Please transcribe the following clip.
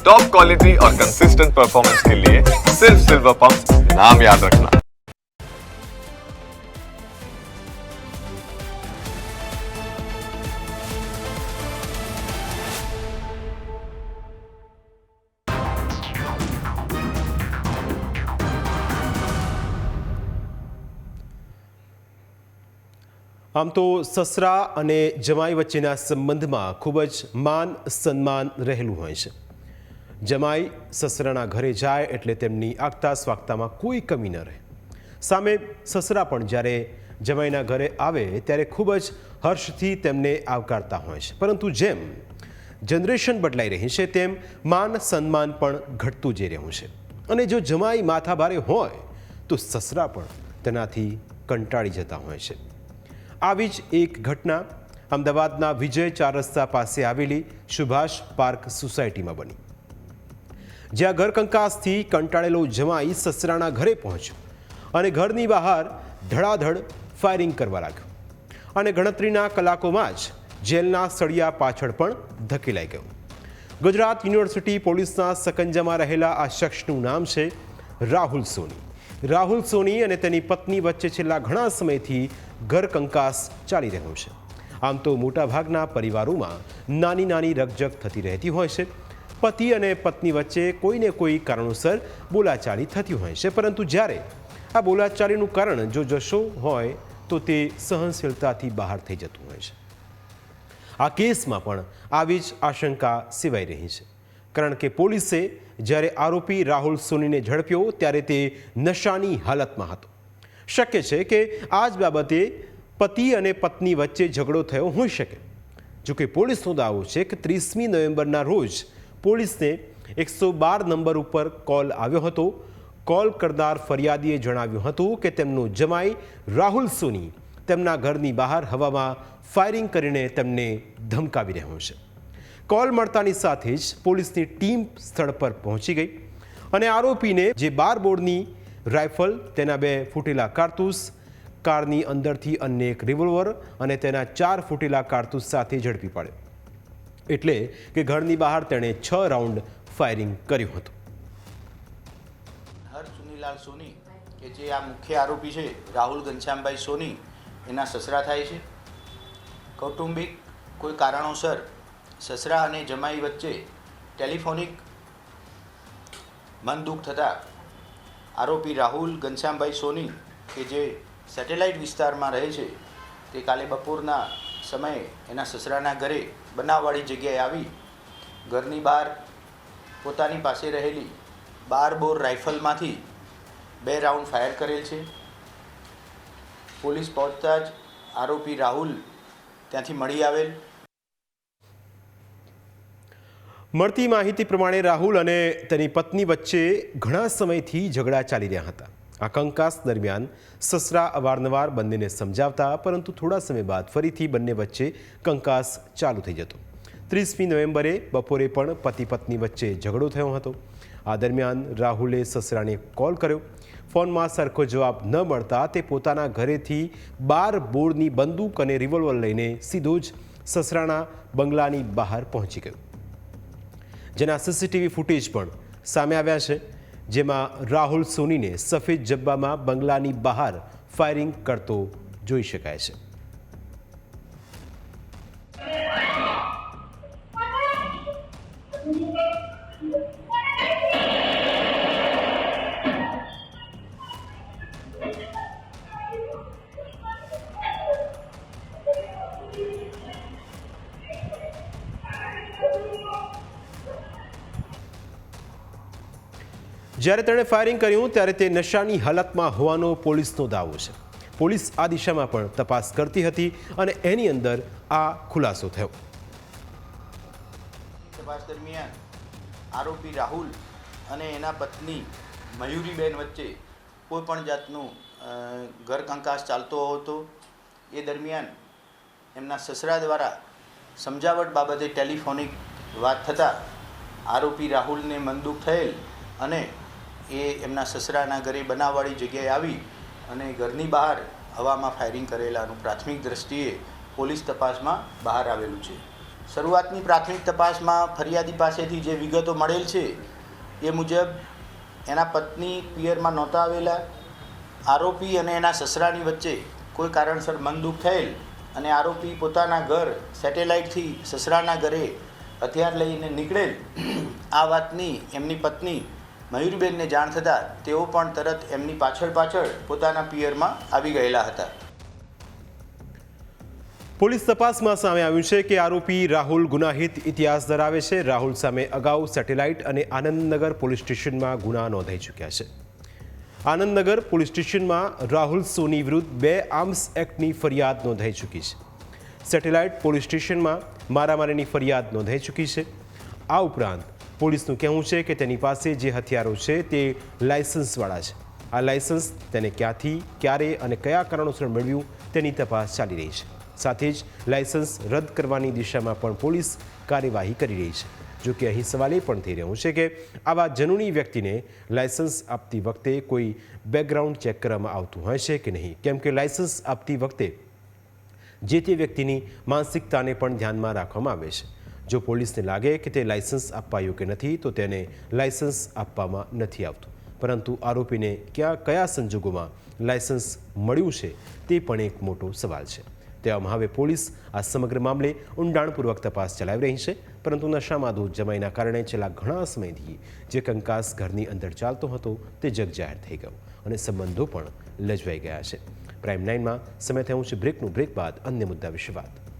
Top quality और consistent performance के लिए सिर्फ सिल्वर पंप नाम याद रखना આમ તો સસરા અને જમાઈ વચ્ચેના સંબંધમાં ખૂબ જ માન સન્માન રહેલું હોય છે જમાઈ સસરાના ઘરે જાય એટલે તેમની આગતા સ્વાગતામાં કોઈ કમી ન રહે. સામે સસરા પણ જ્યારે જમાઈના ઘરે આવે ત્યારે ખૂબ જ હર્ષથી તેમને આવકારતા હોય છે. પરંતુ જેમ જનરેશન બદલાઈ રહી છે, તેમ માન સન્માન પણ ઘટતું જઈ રહ્યું છે. અને જો જમાઈ માથાભારે હોય, તો સસરા પણ તેનાથી કંટાળી જતા હોય છે. આવી જ એક ઘટના અમદાવાદના વિજય ચાર રસ્તા પાસે આવેલી સુભાષ પાર્ક સોસાયટીમાં બની. જ્યાં ઘરકંકાસથી કંટાળેલો જમાઈ સસરાના ઘરે પહોંચ્યો અને ઘરની બહાર ધડાધડ ફાયરિંગ કરવા લાગ્યો. અને ગણતરીના કલાકોમાં જ જેલના સળિયા પાછળ પણ ધકેલાઈ ગયો. ગુજરાત યુનિવર્સિટી પોલીસના સકંજામાં રહેલા આ શખ્સનું નામ છે રાહુલ સોની. રાહુલ સોની અને તેની પત્ની વચ્ચે છેલ્લા ઘણા સમયથી ઘર કંકાસ ચાલી રહ્યો છે. આમ તો મોટાભાગના પરિવારોમાં નાની નાની રકજક થતી રહેતી હોય છે. પતિ અને પત્ની વચ્ચે કોઈને કોઈ કારણોસર બોલાચાલી થતી હોય છે. પરંતુ જ્યારે આ બોલાચાલીનું કારણ જો જશો હોય, તો તે સહનશીલતાથી બહાર થઈ જતું હોય છે. આ કેસમાં પણ આવી જ આશંકા સેવાઈ રહી છે. કારણ કે પોલીસે જ્યારે આરોપી રાહુલ સોનીને ઝડપ્યો, ત્યારે તે નશાની હાલતમાં હતો. શક્ય છે કે આ જ બાબતે પતિ અને પત્ની વચ્ચે ઝઘડો થયો હોઈ શકે. જોકે પોલીસનો દાવો છે કે ત્રીસમી નવેમ્બરના રોજ પોલીસને એકસો બાર નંબર ઉપર કોલ આવ્યો હતો. કોલ કરનાર ફરિયાદીએ જણાવ્યું હતું કે તેમનો જમાઈ રાહુલ સોની તેમના ઘરની બહાર હવામાં ફાયરિંગ કરીને તેમને ધમકાવી રહ્યો છે. કોલ મળતાની સાથે જ પોલીસની ટીમ સ્થળ પર પહોંચી ગઈ અને આરોપીને જે બાર બોર્ડની રાઇફલ તેના બે ફૂટેલા કારતૂસ, કારની અંદરથી અન્ય એક રિવોલ્વર અને તેના ચાર ફૂટેલા કારતૂસ સાથે ઝડપી પાડ્યો. એટલે કે ઘરની બહાર તેણે છ રાઉન્ડ ફાયરિંગ કર્યું હતું. હર સુનીલાલ સોની, કે જે આ મુખ્ય આરોપી છે, રાહુલ ઘનશ્યામભાઈ સોની, એના સસરા થાય છે. કૌટુંબિક કોઈ કારણોસર સસરા અને જમાઈ વચ્ચે ટેલિફોનિક મન દુઃખ થતાં આરોપી રાહુલ ઘનશ્યામભાઈ સોની, કે જે સેટેલાઇટ વિસ્તારમાં રહે છે, તે કાલે બપોરના સમયે એના સસરાના ઘરે બનાવવાળી જગ્યાએ આવી. ઘરની બહાર પોતાની પાસે રહેલી બાર બોર રાઇફલમાંથી બે રાઉન્ડ ફાયર કરેલ છે. પોલીસ પહોંચતા જ આરોપી રાહુલ ત્યાંથી મળી આવેલ. મળતી માહિતી પ્રમાણે રાહુલ અને તેની પત્ની વચ્ચે ઘણા સમયથી ઝઘડા ચાલી રહ્યા હતા. આ કંકાસ દરમિયાન સસરા અવારનવાર બંનેને સમજાવતા, પરંતુ થોડા સમય બાદ ફરીથી બંને વચ્ચે કંકાસ ચાલુ થઈ જતો. ત્રીસમી નવેમ્બરે બપોરે પણ પતિ પત્ની વચ્ચે ઝઘડો થયો હતો. આ દરમિયાન રાહુલે સસરાને કોલ કર્યો. ફોનમાં સરખો જવાબ ન મળતા તે પોતાના ઘરેથી બાર બોર્ડની બંદૂક અને રિવોલ્વર લઈને સીધો જ સસરાના બંગલાની બહાર પહોંચી ગયો. જેના સીસીટીવી ફૂટેજ પણ સામે આવ્યા છે. જેમાં રાહુલ સોનીને સફેદ જબ્બામાં બંગલાની બહાર ફાયરિંગ કરતો જોઈ શકાય છે. જ્યારે તેણે ફાયરિંગ કર્યું, ત્યારે તે નશાની હાલતમાં હોવાનો પોલીસનો દાવો છે. પોલીસ આ દિશામાં પણ તપાસ કરતી હતી અને એની અંદર આ ખુલાસો થયો. તપાસ દરમિયાન આરોપી રાહુલ અને એના પત્ની મયુરીબેન વચ્ચે કોઈ પણ જાતનું ઘર કંકાસ ચાલતો હતો. એ દરમિયાન એમના સસરા દ્વારા સમજાવટ બાબતે ટેલિફોનિક વાત થતાં આરોપી રાહુલને મનદુખ થયેલ અને એ એમના સસરાના ઘરે બનાવવાળી જગ્યાએ આવી અને ઘરની બહાર હવામાં ફાયરિંગ કરેલાનું પ્રાથમિક દ્રષ્ટિએ પોલીસ તપાસમાં બહાર આવેલું છે. શરૂઆતની પ્રાથમિક તપાસમાં ફરિયાદી પાસેથી જે વિગતો મળેલ છે એ મુજબ એના પત્ની પિયરમાં નહોતા આવેલા. આરોપી અને એના સસરાની વચ્ચે કોઈ કારણસર મનદુખ થયેલ અને આરોપી પોતાના ઘર સેટેલાઇટથી સસરાના ઘરે હથિયાર લઈને નીકળેલ. આ વાતની એમની પત્ની મયુરબેનને જાણ થતાં તેઓ પણ તરત એમની પાછળ પાછળ પોતાના પિયરમાં આવી ગયેલા હતા. પોલીસ તપાસમાં સામે આવ્યું છે કે આરોપી રાહુલ ગુનાહિત ઇતિહાસ ધરાવે છે. રાહુલ સામે અગાઉ સેટેલાઇટ અને આનંદનગર પોલીસ સ્ટેશનમાં ગુના નોંધાઈ ચૂક્યા છે. આનંદનગર પોલીસ સ્ટેશનમાં રાહુલ સોની વિરુદ્ધ બે આર્મ્સ એક્ટની ફરિયાદ નોંધાઈ ચૂકી છે. સેટેલાઇટ પોલીસ સ્ટેશનમાં મારામારીની ફરિયાદ નોંધાઈ ચૂકી છે. આ ઉપરાંત પોલીસનું કહેવું છે કે તેની પાસે જે હથિયારો છે તે લાયસન્સવાળા છે. આ લાયસન્સ તેને ક્યાંથી, ક્યારે અને કયા કારણોસર મેળવ્યું તેની તપાસ ચાલી રહી છે. સાથે જ લાયસન્સ રદ કરવાની દિશામાં પણ પોલીસ કાર્યવાહી કરી રહી છે. જો કે અહીં સવાલ એ પણ થઈ રહ્યો છે કે આવા જનૂની વ્યક્તિને લાયસન્સ આપતી વખતે કોઈ બેકગ્રાઉન્ડ ચેક કરવામાં આવતું છે કે નહીં? કેમ કે લાયસન્સ આપતી વખતે જે તે વ્યક્તિની માનસિકતાને પણ ધ્યાનમાં રાખવામાં આવે છે. જો પોલીસને લાગે કે તે લાયસન્સ આપવા યોગ્ય નથી, તો તેને લાયસન્સ આપવામાં નથી આવતું. પરંતુ આરોપીને ક્યાં, કયા સંજોગોમાં લાયસન્સ મળ્યું છે, તે પણ એક મોટો સવાલ છે. તેવામાં હવે પોલીસ આ સમગ્ર મામલે ઊંડાણપૂર્વક તપાસ ચલાવી રહી છે, પરંતુ નશામાં દૂધ જમાઈના કારણે છેલ્લા ઘણા સમયથી જે કંકાસ ઘરની અંદર ચાલતો હતો, તે જગજાહેર થઈ ગયો અને સંબંધો પણ લજવાઈ ગયા છે. પ્રાઇમ નાઇનમાં સમય થયું છે બ્રેકનું, બ્રેક બાદ અન્ય મુદ્દા વિશે વાત.